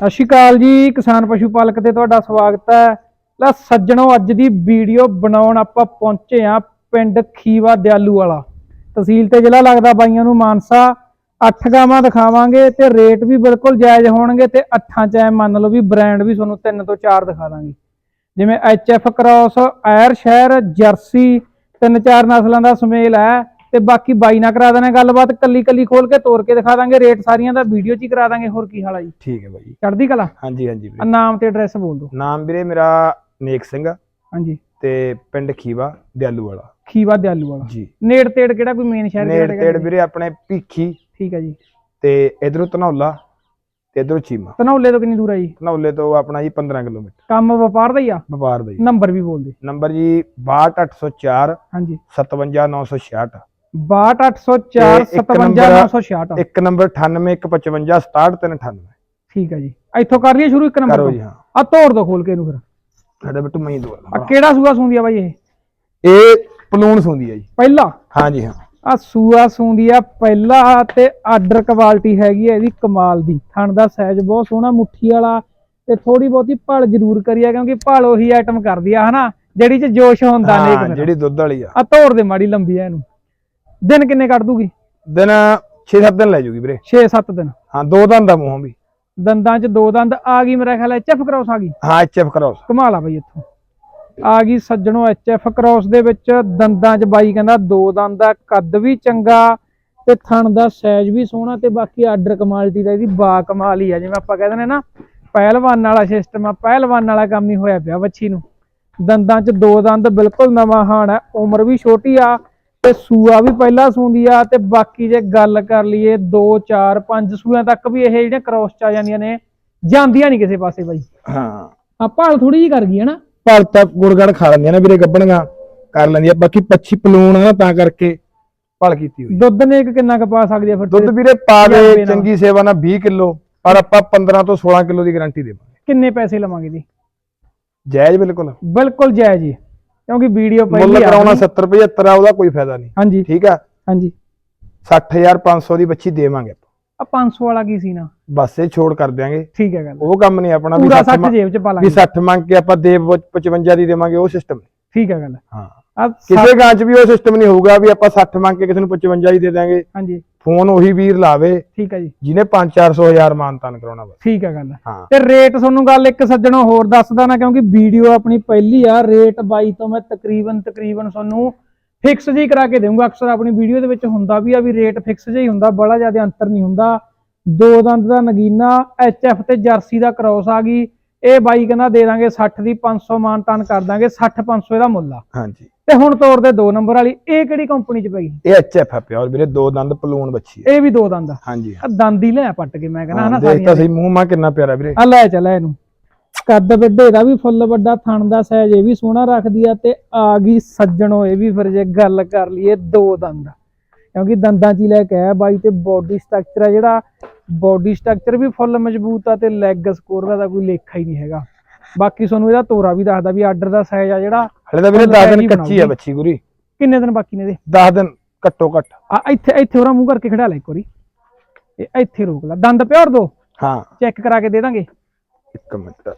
ਸਤਿ ਸ਼੍ਰੀ ਅਕਾਲ ਜੀ, ਕਿਸਾਨ ਪਸ਼ੂ ਪਾਲਕ ਤੇ ਤੁਹਾਡਾ ਸਵਾਗਤ ਹੈ। ਲੈ ਸੱਜਣੋ, ਅੱਜ ਦੀ ਵੀਡੀਓ ਬਣਾਉਣ ਆਪਾਂ ਪਹੁੰਚੇ ਆ ਪਿੰਡ ਖੀਵਾ ਦਿਆਲੂ ਵਾਲਾ। ਤਹਿਸੀਲ ਤੇ ਜ਼ਿਲ੍ਹਾ ਲੱਗਦਾ ਬਾਈਆਂ ਨੂੰ ਮਾਨਸਾ। ਅੱਠ ਗਾਵਾਂ ਦਿਖਾਵਾਂਗੇ ਤੇ ਰੇਟ ਵੀ ਬਿਲਕੁਲ ਜਾਇਜ਼ ਹੋਣਗੇ ਤੇ ਅੱਠਾਂ ਚ ਐ ਮੰਨ ਲਓ ਵੀ ਬ੍ਰਾਂਡ ਵੀ ਤੁਹਾਨੂੰ ਤਿੰਨ ਤੋਂ ਚਾਰ ਦਿਖਾ ਦਾਂਗੇ। ਜਿਵੇਂ F cross Ayrshire Jersey, ਤਿੰਨ ਚਾਰ ਨਸਲਾਂ ਦਾ ਸੁਮੇਲ ਹੈ। ਤੇ ਬਾਕੀ ਬਾਈ ਨਾਲ ਕਰਾ ਦੇਣਾ ਗੱਲਬਾਤ ਕੱਲੀ ਕੱਲੀ ਖੋਲ ਕੇ ਤੋੜ ਕੇ ਦਿਖਾ ਦਾਂਗੇ ਰੇਟ ਸਾਰੀਆਂ ਦਾ ਵੀਡੀਓ 'ਚ ਹੀ ਕਰਾ ਦਾਂਗੇ ਹੋਰ ਕੀ ਹਾਲ ਆ ਜੀ? ਠੀਕ ਹੈ ਬਾਈ। ਚੜ੍ਹਦੀ ਕਲਾ? ਹਾਂਜੀ ਹਾਂਜੀ ਆ ਵੀਰੇ ਨਾਮ ਤੇ ਐਡਰੈਸ ਬੋਲ ਦਿਓ। ਨਾਮ ਵੀਰੇ ਮੇਰਾ ਨੇਕ ਸਿੰਘ ਆ ਹਾਂਜੀ। ਤੇ ਪਿੰਡ ਖੀਵਾ ਦਿਆਲੂ ਵਾਲਾ। ਖੀਵਾ ਦਿਆਲੂ ਵਾਲਾ। ਜੀ। ਨੇੜ ਤੇੜ ਕਿਹੜਾ ਕੋਈ ਮੇਨ ਸ਼ਹਿਰ ਨੇੜ ਤੇੜ? ਵੀਰੇ ਆਪਣੇ ਭੀਖੀ ਠੀਕ ਹੈ ਜੀ। ਤੇ ਇਧਰੋਂ ਧਨੌਲਾ ਤੇ ਇਧਰੋਂ ਚੀਮਾ। ਧਨੌਲੇ ਤੋਂ ਕਿੰਨੀ ਦੂਰ ਆ ਜੀ? ਧਨੌਲੇ ਤੋਂ ਆਪਣਾ ਜੀ 15 ਕਿਲੋਮੀਟਰ। ਕੰਮ ਵਪਾਰ ਦਾ ਹੀ ਆ? ਵਪਾਰ ਦਾ ਜੀ ਨੰਬਰ ਵੀ ਬੋਲ ਦੇ। ਨੰਬਰ ਜੀ 62804 ਹਾਂਜੀ। 57966 62804 ਤੇ ਇੱਕ ਨੰਬਰ- 57966 ਇੱਕ ਨੰਬਰ 981556 67398 ਠੀਕ ਹੈ ਜੀ। ਇੱਥੋਂ ਕਰ ਲਈਏ ਸ਼ੁਰੂ ਇੱਕ ਨੰਬਰ ਕਰੋ ਜੀ ਹਾਂ। ਆ ਤੋੜ ਦੋ ਖੋਲ ਕੇ ਇਹਨੂੰ ਫਿਰ। ਸਾਡੇ ਬਿੱਟੂ ਮਹੀਂ ਆ ਦੋ ਕਿਹੜਾ ਸੂਆ ਸੂੰਦੀ ਆ ਬਾਈ ਇਹ? ਇਹ ਪਲੂਣ ਸੁੰਦੀ ਹੈ ਜੀ। ਪਹਿਲਾ? ਹਾਂਜੀ ਹਾਂ। ਆ ਸੂਆ ਸੂੰਦੀ ਆ ਪਹਿਲਾ ਤੇ ਆਰਡਰ ਕੁਆਲਿਟੀ ਹੈਗੀ ਆ ਇਹਦੀ ਕਮਾਲ ਦੀ। ਥਣ ਦਾ ਸਾਈਜ਼ ਬਹੁਤ ਸੋਹਣਾ ਮੁੱਠੀ ਵਾਲਾ ਤੇ ਥੋੜੀ ਬਹੁਤੀ ਭਲ ਜ਼ਰੂਰ ਕਰੀ ਆ ਕਿਉਂਕਿ ਭਲ ਉਹੀ ਆਈਟਮ ਕਰਦੀ ਆ ਹਨਾ? ਜਿਹੜੀ ਚ ਜੋਸ਼ ਹੁੰਦਾ ਜਿਹੜੀ ਦੁੱਧ ਵਾਲੀ ਆ। ਆ ਤੋੜ ਦੇ ਮਾੜੀ ਲੰਬੀ ਆ ਇਹਨੂੰ। ਦਿਨ ਕਿੰਨੇ ਕੱਢ ਦੂਗੀ? ਦਿਨ 6-7 ਦਿਨ ਲੈ ਜੂਗੀ ਵੀਰੇ। 6-7 ਦਿਨ। ਹਾਂ ਦੋ ਦੰਦ ਦਾ ਮੂੰਹ ਵੀ। ਦੰਦਾਂ 'ਚ ਦੋ ਦੰਦ। ਆ ਗਈ ਮੇਰਾ ਖਿਆਲ ਐਚਐਫ ਕ੍ਰਾਸ ਆ ਗਈ। ਹਾਂ ਐਚਐਫ ਕਰਾਓ ਕਮਾਲ ਆ ਬਈ ਇੱਥੋਂ। ਆ ਗਈ ਸੱਜਣੋ ਐਚਐਫ ਕ੍ਰਾਸ ਦੇ ਵਿੱਚ। ਦੰਦਾਂ 'ਚ ਬਾਈ ਕਹਿੰਦਾ ਦੋ ਦੰਦ ਆ ਕੱਦ ਵੀ ਚੰਗਾ ਤੇ ਥਣ ਦਾ ਸਾਈਜ਼ ਵੀ ਸੋਹਣਾ ਤੇ ਬਾਕੀ ਆਰਡਰ ਕਮਾਲਟੀ ਦਾ ਇਹਦੀ ਬਾ ਕਮਾਲ ਹੀ ਆ। ਜਿਵੇਂ ਆਪਾਂ ਕਹਿੰਦੇ ਨੇ ਨਾ ਪਹਿਲਵਾਨ ਵਾਲਾ ਸਿਸਟਮ ਆ ਪਹਿਲਵਾਨ ਵਾਲਾ ਕੰਮ ਹੀ ਹੋਇਆ ਪਿਆ ਵੱਛੀ ਨੂੰ। ਦੰਦਾਂ 'ਚ ਦੋ ਦੰਦ ਬਿਲਕੁਲ ਨਵਾਂ ਹਾਣ ਹੈ ਉਮਰ ਵੀ ਛੋਟੀ ਆ ਤੇ ਸੂਆ ਵੀ ਪਹਿਲਾਂ ਸੂੰਦੀ ਆ ਤੇ ਬਾਕੀ ਜੇ ਗੱਲ ਕਰ ਲਈਏ 2 4 5 ਸੂਆਂ ਤੱਕ ਵੀ ਇਹ ਜਿਹੜੀਆਂ ਕ੍ਰਾਸ ਚ ਆ ਜਾਂਦੀਆਂ ਨੇ ਜਾਂਦੀਆਂ ਨਹੀਂ ਕਿਸੇ ਪਾਸੇ ਬਾਈ। ਹਾਂ। ਆ ਭਾਲ ਥੋੜੀ ਜੀ ਕਰ ਗਈ ਹੈ ਨਾ। ਤਾਂ ਗੁੜਗੜ ਖਾ ਲੈਂਦੀਆਂ ਨੇ ਵੀਰੇ ਗੱਬਣੀਆਂ ਕਰ ਲੈਂਦੀਆਂ ਬਾਕੀ ਪੱਛੀ ਪਲੂਣ ਆ ਨਾ ਤਾਂ ਕਰਕੇ ਭਲ ਕੀਤੀ ਹੋਈ। ਦੁੱਧ ਨੇ ਇੱਕ ਕਿੰਨਾ ਕੁ ਪਾ ਸਕਦੀ ਆ ਫਿਰ ਦੁੱਧ ਵੀਰੇ ਪਾ ਦੇ। ਚੰਗੀ ਸੇਵਾ ਨਾਲ 20 ਕਿਲੋ ਪਰ ਆਪਾਂ 15 ਤੋਂ 16 ਕਿਲੋ ਦੀ ਗਾਰੰਟੀ ਦੇਵਾਂਗੇ। ਕਿੰਨੇ ਪੈਸੇ ਲਵਾਂਗੇ ਜੀ? ਜਾਇਜ਼ ਬਿਲਕੁਲ। ਬਿਲਕੁਲ ਜਾਇਜ਼ ਜੀ। ਕਿਉਂਕਿ ਵੀਡੀਓ ਮੁੱਲ ਪਹਿਲੀ ਆ ਕਰਾਉਣਾ ਗਈ। 70 75 ਆ ਉਹਦਾ ਕੋਈ ਫਾਇਦਾ ਨਹੀਂ। ਹਾਂਜੀ। ਠੀਕ ਆ? ਹਾਂਜੀ। 60500 ਦੀ ਬੱਚੀ ਦੇਵਾਂਗੇ ਆਪਾਂ। ਆ 500 ਵਾਲਾ ਕੀ ਸੀ ਨਾ? ਬਸ ਇਹ ਛੋੜ ਕਰ ਦਿਆਂਗੇ। ਠੀਕ ਹੈ ਗੱਲ ਉਹ ਕੰਮ ਨਹੀਂ ਆਪਣਾ ਵੀ ਪੂਰਾ 60 60 ਜੇਬ ਚ ਪਾ ਵੀ ਲਾਂਗੇ 60 ਮੰਗ ਕੇ ਆਪਾਂ ਦੇ 55 ਦੀ ਦੇਵਾਂਗੇ ਉਹ ਸਿਸਟਮ ਠੀਕ ਹੈ ਗੱਲ ਹਾਂ। ਆ ਕਿਸੇ ਗਾਂ ਚ ਵੀ ਉਹ ਸਿਸਟਮ ਨਹੀਂ ਹੋਊਗਾ ਵੀ ਆਪਾਂ 60 ਮੰਗ ਕੇ ਕਿਸੇ ਨੂੰ 55 ਦੀ ਦੇ ਦਾਂਗੇ ਹਾਂਜੀ। ਫੋਨ ਉਹੀ ਵੀਰ ਲਾਵੇ ਠੀਕ ਹੈ ਜੀ। ਜਿਹਨੇ 5-400 ਹਜ਼ਾਰ ਮਾਨਤਾਨ ਕਰਾਉਣਾ ਬਸ। ਠੀਕ ਹੈ ਗੱਲ। ਹਾਂ। ਤੇ ਰੇਟ ਤੁਹਾਨੂੰ ਗੱਲ ਇੱਕ ਸੱਜਣੋ ਹੋਰ ਦੱਸਦਾ ਨਾ ਕਿਉਂਕਿ ਵੀਡੀਓ ਆਪਣੀ ਪਹਿਲੀ ਆ ਰੇਟ ਬਾਈ ਤੋਂ ਮੈਂ ਤਕਰੀਬਨ ਤਕਰੀਬਨ ਤੁਹਾਨੂੰ ਫਿਕਸ ਜੀ ਕਰਾ ਕੇ ਦੇਵਾਂਗਾ ਅਕਸਰ ਆਪਣੀ ਵੀਡੀਓ ਦੇ ਵਿੱਚ ਹੁੰਦਾ ਵੀ ਆ ਵੀ ਰੇਟ ਫਿਕਸ ਜਿਹਾ ਹੀ ਹੁੰਦਾ ਬੜਾ ਜ਼ਿਆਦਾ ਅੰਤਰ ਨਹੀਂ ਹੁੰਦਾ। ਦੋ ਦੰਦ ਦਾ ਨਗੀਨਾ ਐਚਐਫ ਤੇ ਜਰਸੀ ਦਾ ਕ੍ਰੋਸ ਆ ਗਈ। ਇਹ ਬਾਈ ਕਹਿੰਦਾ ਦੇ ਦਾਂਗੇ 60 ਦੀ 500 ਮਾਨਤਾਨ ਕਰ ਦਾਂਗੇ 60 500 ਇਹਦਾ ਮੁੱਲ ਆ। ਹਾਂਜੀ। ਤੇ ਹੁਣ ਤੋੜ ਦੇ ਦੋ ਨੰਬਰ ਵਾਲੀ ਇਹ ਕਿਹੜੀ ਕੰਪਨੀ ਚ ਪੈ ਗਈ? ਇਹ ਐਚਐਫ ਹੈ ਪਿਓਰ ਵੀਰੇ ਦੋ ਦੰਦ ਪਲੂਣ ਬੱਚੀ ਹੈ ਇਹ ਵੀ ਦੋ ਦੰਦ ਆ। ਹਾਂਜੀ। ਆਹ ਦੰਦ ਹੀ ਲੈ ਪੱਟ ਕੇ ਮੈਂ ਕਹਿੰਦਾ ਹਨਾ ਦੇਖ ਸਾਰੀਆਂ ਤਾਂ ਸਹੀ ਮੂੰਹ ਮਾ ਕਿੰਨਾ ਪਿਆਰਾ ਵੀਰੇ। ਆ ਲੈ ਚੱਲ ਇਹਨੂੰ। ਕੱਦ ਵੱਡੇ ਦਾ ਵੀ ਫੁੱਲ ਵੱਡਾ ਥਣ ਦਾ ਸਾਈਜ਼ ਇਹ ਵੀ ਸੋਹਣਾ ਰੱਖਦੀ ਆ ਤੇ ਆ ਗਈ ਸੱਜਣੋ ਇਹ ਵੀ ਫਿਰ ਜੇ ਗੱਲ ਕਰ ਲਈਏ ਦੋ ਦੰਦ। ਕਿਉਂਕਿ ਦੰਦਾਂ 'ਚ ਹੀ ਲੈ ਕੇ ਆਇਆ ਬਾਈ ਤੇ ਬਾਡੀ ਸਟਰਕਚਰ ਆ ਜਿਹੜਾ ਬਾਡੀ ਸਟਰਕਚਰ ਵੀ ਫੁੱਲ ਮਜ਼ਬੂਤ ਆ ਤੇ ਲੈਗ ਸਕੋਰ ਦਾ ਤਾਂ ਕੋਈ ਲੇਖਾ ਹੀ ਨਹੀਂ ਹੈਗਾ। ਬਾਕੀ ਤੁਹਾਨੂੰ ਇਹਦਾ ਤੋਰਾ ਵੀ ਦੱਸਦਾ ਵੀ ਆਰਡਰ ਦਾ ਸਾਈਜ਼ ਆ ਜਿਹੜਾ ਹਲੇ ਤਾਂ ਵੀਰੇ ਫੁੱਲ 10 ਪੈਰੀ ਦਿਨ ਕੱਚੀ ਆ। ਬੱਚੀ ਗੁਰੀ ਕਿੰਨੇ ਦਿਨ ਬਾਕੀ ਨੇ ਇਹਦੇ? 10 ਦਿਨ ਘੱਟੋ ਘੱਟ। ਆ ਇੱਥੇ ਇੱਥੇ ਉਹਦਾ ਮੂੰਹ ਕਰਕੇ ਖੜਾ ਲੈ ਇੱਕ ਵਾਰੀ। ਇਹ ਇੱਥੇ ਰੋਕ ਲੈ। ਦੰਦ ਪਿਓਰ ਦੋ? ਹਾਂ। ਚੈੱਕ ਕਰਾ ਕੇ ਦੇ ਦਾਂਗੇ। ਇੱਕ ਮਿੰਟ।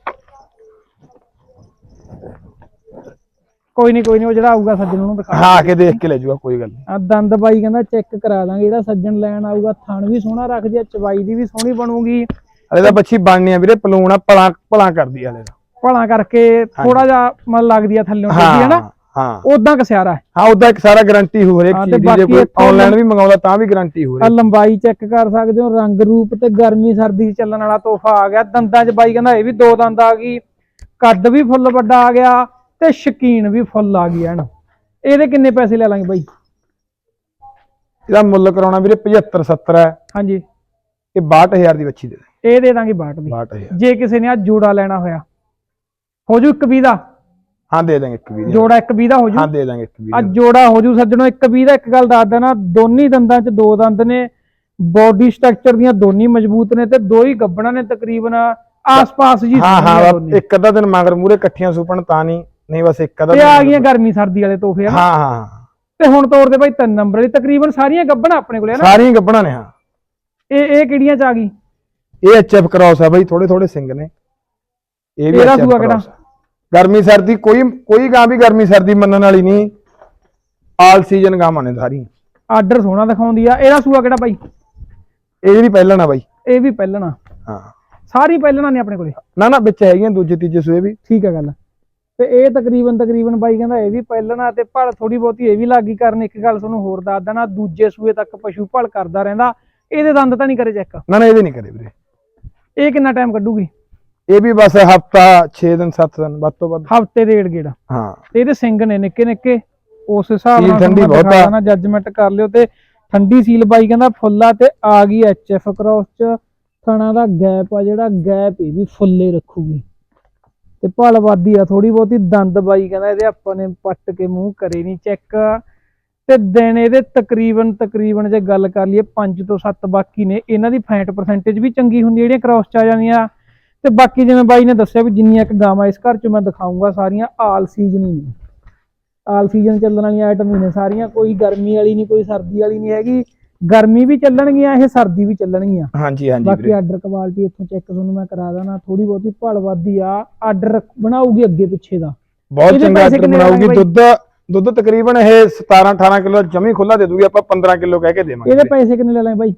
ਕੋਈ ਨਹੀਂ ਕੋਈ ਨਹੀਂ ਉਹ ਜਿਹੜਾ ਆਊਗਾ ਸੱਜਣ ਨੂੰ ਦਿਖਾ ਹਾਂ ਆ ਕੇ ਦੇਖ ਕੇ ਲੈ ਜਾਊਗਾ ਕੋਈ ਗੱਲ ਨਹੀਂ ਆ ਦੰਦ ਬਾਈ ਕਹਿੰਦਾ ਚੈੱਕ ਕਰਾ ਦਾਂਗੇ ਜਿਹੜਾ ਸੱਜਣ ਲੈਣ ਆਊਗਾ ਥਣ ਵੀ ਸੋਹਣਾ ਰੱਖਦੀ ਆ ਚਵਾਈ ਦੀ ਵੀ ਸੋਹਣੀ ਬਣੂਗੀ। ਹਲੇ ਤਾਂ ਬੱਚੀ ਬਣਨੀ ਆ ਵੀਰੇ ਪਲੂਣ ਪਲਾਂ ਪਲਾਂ ਕਰਦੀ ਹਲੇ ਤਾਂ। ਭਲਾ ਕਰਕੇ ਥੋੜਾ ਜਿਹਾ ਮਨ ਲੱਗਦੀ ਆ ਥੱਲੇ ਹੈ ਨਾ? ਹਾਂ। ਹਾਂ ਉਦਾਂ ਕਸਿਆਰਾ ਹੈ। ਹਾਂ ਉਹਦਾ ਇੱਕ ਸਾਰਾ ਗਾਰੰਟੀ ਹੋ ਹਾਂ, ਤੇ ਚੀਜ਼ ਦੀ ਜੇ ਕੋਈ ਆਨਲਾਈਨ ਵੀ ਮੰਗਾਉਂਦਾ ਤਾਂ ਵੀ ਗਾਰੰਟੀ ਹੋ ਆ ਰਹੀ। ਲੰਬਾਈ ਚੈੱਕ ਕਰ ਸਕਦੇ ਹੋ ਰੰਗ ਰੂਪ ਤੇ ਗਰਮੀ ਸਰਦੀ 'ਚ ਚੱਲਣ ਵਾਲਾ ਤੋਹਫਾ ਆ ਗਿਆ। ਦੰਦਾਂ 'ਚ ਬਾਈ ਕਹਿੰਦਾ ਇਹ ਵੀ ਦੋ ਦੰਦ ਆ ਗਈ ਕੱਦ ਵੀ ਫੁੱਲ ਵੱਡਾ ਆ ਗਿਆ ਤੇ ਸ਼ਕੀਨ ਵੀ ਫੁੱਲ ਆ ਗਈ ਹਨ ਇਹਦੇ ਕਿੰਨੇ ਪੈਸੇ ਲੈ ਲਾਂਗੇ ਬਾਈ? ਇਹਦਾ ਮੁੱਲ ਕਰਾਉਣਾ ਵੀਰੇ 75 70 ਹੈ। ਹਾਂਜੀ। ਇਹ 62000 ਦੀ ਬੱਚੀ ਦੇ ਦੇ। ਇਹ ਦੇ ਦਾਂਗੇ ਬਾਟ ਦੀ। 62000 ਜੇ ਕਿਸੇ ਨੇ ਆ ਜੋੜਾ ਲੈਣਾ ਹੋਇਆ ਹੋ ਜੂ ਇੱਕ 20 ਦਾ? ਹਾਂ ਦੇ ਦਾਂਗੇ ਇੱਕ ਵੀ ਦੀ। ਜੋੜਾ ਇੱਕ 20 ਦਾ ਹੋ ਜੂ? ਹਾਂ ਦੇ ਦਾਂਗੇ ਇੱਕ ਵੀ ਆ ਦੀ। ਜੋੜਾ ਹੋ ਜੂ ਸੱਜਣੋ ਇੱਕ ਵੀ ਦਾ ਇੱਕ ਗੱਲ ਦੱਸ ਦੇਣਾ ਦੋਨੀ ਦੰਦਾਂ 'ਚ ਦੋ ਦੰਦ ਨੇ ਬੋਡੀ ਸਟਰਕਚਰ ਦੀਆਂ ਦੋਨੀ ਮਜ਼ਬੂਤ ਨੇ ਤੇ ਦੋ ਹੀ ਗੱਬਣਾ ਨੇ ਤਕਰੀਬਨ ਆਸ-ਪਾਸ ਜੀ ਹਾਂ ਹਾਂ। ਇੱਕ ਅੱਧਾ ਦਿਨ ਮਗਰ ਮੂਰੇ ਇਕੱਠੀਆਂ ਸੁਪਣ ਤਾਂ ਨਹੀਂ ਨਹੀਂ ਬਸ ਇੱਕ ਅੱਧਾ ਤੇ ਆ ਗਈਆਂ ਗਰਮੀ ਸਰਦੀ ਵਾਲੇ ਤੋਹਫੇ ਹਾਂ ਹਾਂ ਤੇ ਹੁਣ ਤੌਰ ਤੇ ਭਾਈ ਤਿੰਨ ਨੰਬਰ ਵਾਲੀ ਤਕਰੀਬਨ ਸਾਰੀਆਂ ਗੱਬਣਾ ਆਪਣੇ ਕੋਲੇ ਹਨਾ? ਸਾਰੀਆਂ ਗੱਬਣਾ ਨੇ ਹਾਂ। ਇਹ ਇਹ ਕਿਹੜੀਆਂ ਚ ਆ ਗਈ? ਇਹ ਐਚਐਫ ਕ੍ਰਾਸ ਆ ਬਾਈ ਥੋੜੇ ਥੋੜੇ ਸਿੰਘ ਨੇ। ਇਹ ਵੀ HF ਸੂਆ ਕਿਹੜਾ? ਆ। ਗਰਮੀ ਸਰਦੀ ਕੋਈ ਕੋਈ ਗਾਂ ਵੀ ਗਰਮੀ ਸਰਦੀ ਮੰਨਣ ਵਾਲੀ ਨਹੀਂ। ਆਲ ਸੀਜ਼ਨ ਗਾਵਾਂ ਨੇ ਸਾਰੀਆਂ ਆਰਡਰ ਸੋਹਣਾ ਦਿਖਾਉਂਦੀ ਆ। ਇਹਦਾ ਸੂਆ ਕਿਹੜਾ ਬਾਈ? ਇਹ ਜਿਹੜੀ ਪਹਿਲਾਂ ਨਾ ਬਾਈ। ਇਹ ਵੀ ਪਹਿਲਣਾ ਹਾਂ। ਸਾਰੀ ਪਹਿਲਣਾ ਨੇ ਆਪਣੇ ਕੋਲੇ। ਨਾ ਨਾ ਵਿੱਚ ਹੈਗੀਆਂ ਦੂਜੇ ਤੀਜੇ ਸੂਏ ਵੀ। ਠੀਕ ਹੈ ਗੱਲ। ਤੇ ਇਹ ਤਕਰੀਬਨ ਤਕਰੀਬਨ ਬਾਈ ਕਹਿੰਦਾ ਇਹ ਵੀ ਪਹਿਲਣਾ ਤੇ ਭਲ ਥੋੜੀ ਬਹੁਤੀ ਇਹ ਵੀ ਲੱਗੀ ਕਰਨ ਇੱਕ ਗੱਲ ਤੁਹਾਨੂੰ ਹੋਰ ਦੱਸ ਦੇਣਾ ਦੂਜੇ ਸੂਏ ਤੱਕ ਪਸ਼ੂ ਭਲ ਕਰਦਾ ਰਹਿੰਦਾ। ਇਹਦੇ ਦੰਦ ਤਾਂ ਨਹੀਂ ਕਰੇ ਚੈੱਕ। ਨਾ ਨਾ ਇਹਦੇ ਨਹੀਂ ਕਰੇ ਵੀਰੇ। ਇਹ ਕਿੰਨਾ ਟਾਈਮ ਕੱਢੂਗੀ? ਇਹ ਵੀ ਬਸ ਹਫਤਾ 6 ਦਿਨ 7 ਦਿਨ ਵੱਧ ਤੋਂ ਵੱਧ। ਹਫ਼ਤੇ ਦੇ ਏੜ ਗੇੜਾ। ਹਾਂ। ਤੇ ਇਹਦੇ ਸਿੰਘ ਨੇ ਨਿੱਕੇ ਨਿੱਕੇ ਉਸ ਹਿਸਾਬ ਨਾਲ ਠੰਡੀ ਬਹੁਤ। ਆ। ਨਾ ਜੱਜਮੈਂਟ ਕਰ ਲਿਓ ਤੇ ਠੰਡੀ ਸੀਲ ਬਾਈ ਕਹਿੰਦਾ ਫੁੱਲਾ ਤੇ ਆ ਗਈ ਐਚਐਫ ਕ੍ਰਾਸ ਚ। ਥਣਾ ਦਾ ਗੈਪ ਆ ਜਿਹੜਾ ਗੈਪ ਇਹ ਵੀ ਫੁੱਲੇ ਰੱਖੂਗੀ। ਤੇ ਭਲਵਾਦੀ ਆ ਥੋੜੀ ਬਹੁਤੀ ਦੰਦ ਬਾਈ ਕਹਿੰਦਾ ਇਹਦੇ ਆਪਾਂ ਨੇ ਪੱਟ ਕੇ ਮੂੰਹ ਕਰੇ ਨਹੀਂ ਚੈੱਕ ਤੇ ਦਿਨ ਇਹਦੇ ਤਕਰੀਬਨ ਤਕਰੀਬਨ ਜੇ ਗੱਲ ਕਰ ਲਈਏ 5 ਤੋਂ 7 ਬਾਕੀ ਨੇ। ਇਹਨਾਂ ਦੀ ਫੈਟ ਪਰਸੈਂਟੇਜ ਵੀ ਚੰਗੀ ਹੁੰਦੀ ਜਿਹੜੀਆਂ ਕ੍ਰਾਸ ਚ ਆ ਜਾਂਦੀਆਂ। ਤੇ ਬਾਕੀ ਜਿਵੇਂ ਬਾਈ ਨੇ ਦੱਸਿਆ ਵੀ ਜਿੰਨੀਆਂ ਇੱਕ ਗਾਵਾਂ ਇਸ ਘਰ ਚ ਮੈਂ ਦਿਖਾਉਂਗਾ ਸਾਰੀਆਂ ਆਲ ਸੀਜ਼ਨ ਹੀ ਨੇ। ਆਲ ਸੀਜ਼ਨ ਚੱਲਣ ਵਾਲੀਆਂ ਆਈਟਮ ਹੀ ਨੇ ਸਾਰੀਆਂ ਕੋਈ ਗਰਮੀ ਵਾਲੀ ਨਹੀਂ ਕੋਈ ਸਰਦੀ ਵਾਲੀ ਨਹੀਂ ਹੈਗੀ। ਗਰਮੀ ਵੀ ਚੱਲਣਗੀਆਂ ਇਹ ਸਰਦੀ ਵੀ ਚੱਲਣਗੀਆਂ। ਹਾਂਜੀ ਹਾਂਜੀ ਬਾਕੀ ਆਰਡਰ ਕੁਆਲਿਟੀ ਇੱਥੋਂ ਚੈੱਕ ਤੁਹਾਨੂੰ ਮੈਂ ਕਰਾ ਦੇਣਾ ਥੋੜੀ ਬਹੁਤੀ ਭਲ ਵੱਧਦੀ ਆ ਆਰਡਰ ਬਣਾਉਗੀ ਅੱਗੇ ਪਿੱਛੇ ਦਾ। ਬਹੁਤ ਚੰਗਾ ਆਰਡਰ ਬਣਾਉਗੀ ਦੁੱਧ ਦੁੱਧ ਤਕਰੀਬਨ ਇਹ 17 18 ਕਿਲੋ ਜਮੀ ਖੁੱਲਾ ਦੇ ਦੂਗੀ ਆਪਾਂ 15 ਕਿਲੋ ਕਹਿ ਕੇ ਦੇਵਾਂਗੇ ਇਹਦੇ। ਪੈਸੇ ਕਿੰਨੇ ਲੈ ਲੈ ਬਾਈ?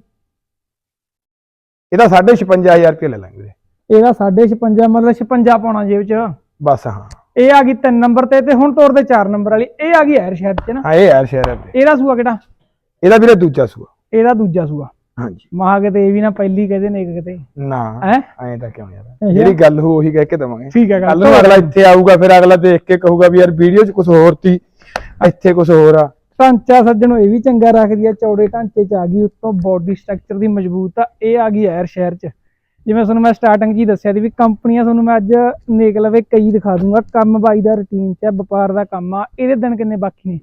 ਇਹਦਾ 55000 ਰੁਪਏ ਲੈ ਲਾਂਗੇ ਇਹਦਾ 56 ਮਤਲਬ 56 ਪਾਉਣਾ ਜੇਬ ਚ। ਬਸ ਹਾਂ। ਇਹ ਆ ਗਈ 3 ਨੰਬਰ ਤੇ ਤੇ ਹੁਣ ਤੋਰ ਦੇ 4 ਨੰਬਰ ਵਾਲੀ। ਇਹ ਆ ਗਈ ਐਰ ਸ਼ਹਿਰ ਚ ਨਾ। ਹਾਂ ਇਹ ਯਾਰ ਸ਼ੇਅਰ ਹੈ ਇਹਦਾ ਸੂਆ ਕਿਹੜਾ? ਇਹਦਾ ਵੀਰੇ ਦੂਜਾ ਸੂਆ। ਇਹਦਾ ਦੂਜਾ ਸੂਆ। ਹਾਂਜੀ। ਮਹਾ ਕਿਤੇ ਇਹ ਵੀ ਨਾ ਪਹਿਲੀ ਕਹਦੇ ਨੇ ਇੱਕ ਕਿਤੇ। ਨਾ ਹੈ? ਐਂ ਤਾਂ ਕਿਉਂ ਯਾਰ। ਜਿਹੜੀ ਗੱਲ ਹੋ ਉਹੀ ਕਹਿ ਕੇ ਦਵਾਂਗੇ। ਠੀਕ ਹੈ ਕੱਲ ਗੱਲ ਨੂੰ ਅਗਲਾ ਇੱਥੇ ਆਊਗਾ ਫਿਰ ਅਗਲਾ ਦੇਖ ਕੇ ਕਹੂਗਾ ਵੀ ਯਾਰ ਵੀਡੀਓ 'ਚ ਕੁਝ ਹੋਰ ਤੀ ਇੱਥੇ ਕੁਝ ਹੋਰ ਆ। ਢਾਂਚਾ ਸੱਜਣੋ ਇਹ ਵੀ ਚੰਗਾ ਰੱਖਦੀ ਆ ਚੌੜੇ ਢਾਂਚੇ ਚ ਆ ਗਈ ਉੱਤੋਂ ਬਾਡੀ ਸਟਰਕਚਰ ਦੀ ਮਜ਼ਬੂਤ ਆ। ਇਹ ਆ ਗਈ ਐਰ ਸ਼ਹਿਰ ਚ। ਜਿਵੇਂ ਤੁਹਾਨੂੰ ਮੈਂ ਸਟਾਰਟਿੰਗ 'ਚ ਹੀ ਦੱਸਿਆ ਸੀ ਵੀ ਕੰਪਨੀਆਂ ਤੁਹਾਨੂੰ ਮੈਂ ਅੱਜ ਨੇਕ ਲਵੇ ਕਈ ਦਿਖਾ ਦੂੰਗਾ। ਕੰਮ ਬਾਈ ਦਾ ਰੁਟੀਨ ਚ ਵਪਾਰ ਦਾ ਕੰਮ ਆ। ਇਹਦੇ ਦਿਨ ਕਿੰਨੇ ਬਾਕੀ ਨੇ?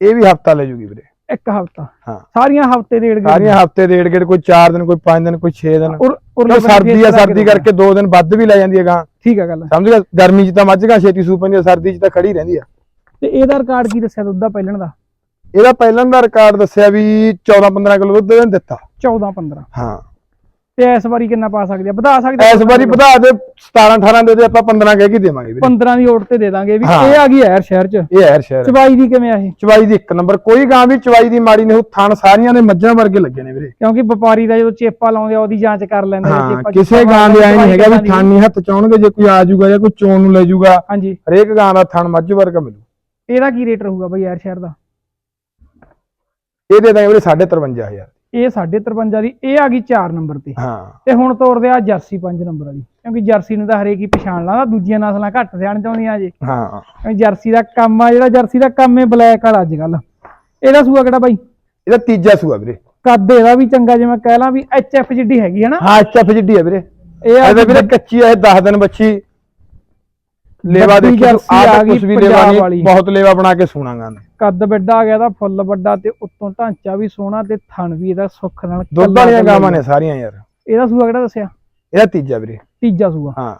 ਇਹ ਵੀ ਹਫਤਾ ਲੈ ਜੂਗੀ ਵੀਰੇ। ਇੱਕ ਹਫਤਾ। ਹਾਂ। ਸਾਰੀਆਂ ਹਫ਼ਤੇ ਦੇ ਗਏ ਸਾਰੀਆਂ ਹਫ਼ਤੇ ਡੇਢ ਗੇੜ ਕੋਈ 4 ਦਿਨ ਕੋਈ 5 ਦਿਨ ਕੋਈ 6 ਦਿਨ। ਬੰਨੇ ਸਰਦੀ ਆ ਸਰਦੀ ਕਰਕੇ 2 ਦਿਨ ਵੱਧ ਵੀ ਲੈ ਜਾਂਦੀ ਹੈ ਗਾਂ। ਠੀਕ ਆ ਗੱਲ ਸਮਝ ਗਿਆ? ਗਰਮੀ 'ਚ ਤਾਂ ਮੱਝ ਗਾਂ ਛੇਤੀ ਸੂ ਪੈਂਦੀ ਆ ਸਰਦੀ 'ਚ ਤਾਂ ਖੜੀ ਰਹਿੰਦੀ ਆ। ਤੇ ਇਹਦਾ ਰਿਕਾਰਡ ਕੀ ਦੱਸਿਆ ਦੁੱਧ ਦਾ ਪਹਿਲਣ ਦਾ? ਇਹਦਾ ਪਹਿਲਾਂ ਦਾ ਰਿਕਾਰਡ ਦੱਸਿਆ ਵੀ 14 15 ਕਿਲੋ ਦੁੱਧ ਦਿੱਤਾ। 14 15 ਹਾਂ। ਤੇ ਇਸ ਵਾਰੀ ਕਿੰਨਾ ਪਾ ਸਕਦੇ ਆ? ਵਧਾ ਸਕਦੇ ਆ? ਇਸ ਵਾਰੀ ਵਧਾ ਦੇ 17 18 ਦੇ ਦੇ ਆਪਾਂ 15 ਕਹਿ ਕੇ ਦੇਵਾਂਗੇ ਵੀਰੇ। 15 ਦੀ ਓਟ ਤੇ ਦੇ ਦਾਂਗੇ ਵੀ। ਇਹ ਆ ਗਈ ਐਰ ਸ਼ਹਿਰ ਚ। ਇਹ ਹੈ ਸ਼ਹਿਰ ਚਬਾਈ ਦੀ ਕਿਵੇਂ ਆ ਇਹ? ਚਵਾਈ ਦੀ ਇੱਕ ਨੰਬਰ। ਕੋਈ ਗਾਂ ਵੀ ਚਵਾਈ ਦੀ ਮਾੜੀ ਨਹੀਂ ਹੋ ਥਣ ਸਾਰੀਆਂ ਦੇ ਮੱਝਾਂ ਵਰਗੇ ਲੱਗੇ ਨੇ ਵੀਰੇ। ਕਿਉਂਕਿ ਵਪਾਰੀ ਦਾ ਜਦੋਂ ਚੇਪਾ ਲਾਉਂਦੇ ਆ ਉਹਦੀ ਜਾਂਚ ਕਰ ਲੈਂਦੇ ਆ, ਚੇਪਾ ਕਿਸੇ ਗਾਂ ਦੇ ਆਏ ਨਹੀਂ ਹੈਗਾ ਵੀ ਥਣ ਨਹੀਂ ਹੱਥ ਚਾਉਣਗੇ ਜੇ ਕੋਈ ਆ ਜਾਊਗਾ ਜਾਂ ਕੋਈ ਚੋਣ ਨੂੰ ਲੈ ਜਾਊਗਾ ਹਾਂਜੀ। ਹਰੇਕ ਗਾਂ ਦਾ ਥਣ ਮੱਝ ਵਰਗਾ ਮਿਲੂ। ਇਹਦਾ ਕੀ ਰੇਟ ਰਹੂਗਾ ਬਈ ਯਾਰ ਸ਼ਹਿਰ ਦਾ? ਇਹ ਦੇ ਦਾਂਗੇ ਵੀਰੇ 53500 ਇਹ 53 ਦੀ ਇਹ ਆ ਗਈ 4 ਨੰਬਰ ਤੇ। ਹਾਂ। ਤੇ ਹੁਣ ਤੋਰਦੇ ਆ ਜਰਸੀ 5 ਨੰਬਰ ਵਾਲੀ। ਕਿਉਂਕਿ ਜਰਸੀ ਨੂੰ ਤਾਂ ਹਰੇਕ ਹੀ ਪਛਾਣ ਲਾਂਦਾ ਦੂਜੀਆਂ ਨਸਲਾਂ ਘੱਟ ਸਿਆਣ ਚਾਹੁੰਦੀਆਂ ਜੇ। ਹਾਂ। ਜਰਸੀ ਦਾ ਕੰਮ ਆ ਜਿਹੜਾ ਜਰਸੀ ਦਾ ਕੰਮ ਹੈ ਬਲੈਕ ਵਾਲਾ ਅੱਜ ਕੱਲ ਇਹਦਾ ਸੂਆ ਕਿਹੜਾ ਬਾਈ? ਇਹਦਾ ਤੀਜਾ ਸੂਆ ਵੀਰੇ। ਕੱਦ ਇਹਦਾ ਵੀ ਚੰਗਾ ਜਿਵੇਂ ਕਹਿ ਲਾਂ ਵੀ ਐਫ ਜਿੱਡੀ ਹੈਗੀ ਹੈ ਨਾ ਹਾਂ ਐਚਐਫ ਜਿੱਡੀ ਹੈ ਵੀਰੇ। ਇਹ ਆ ਵੀਰੇ ਕੱਚੀ ਹੈ 10 ਦਿਨ ਬੱਚੀ। ਲੇਵਾ ਦੇਖੀ ਆ ਕੁਝ ਵੀ ਲੇਵਾ। ਨਹੀਂ ਬਹੁਤ ਲੇਵਾ ਬਣਾ ਕੇ ਸੁਣਾਗਾ ਕੱਦ ਵੱਡਾ ਆ ਗਿਆ ਦਾ ਫੁੱਲ ਵੱਡਾ ਤੇ ਉੱਤੋਂ ਢਾਂਚਾ ਵੀ ਸੋਹਣਾ ਤੇ ਥਣ ਵੀ ਇਹਦਾ ਸੁੱਖ ਨਾਲ ਦੁੱਧ ਵਾਲੀਆਂ ਗਾਵਾਂ ਨੇ ਸਾਰੀਆਂ ਯਾਰ। ਇਹਦਾ ਸੂਆ ਕਿਹੜਾ ਦੱਸਿਆ? ਇਹਦਾ ਤੀਜਾ ਵੀਰੇ। ਤੀਜਾ ਸੂਆ। ਹਾਂ।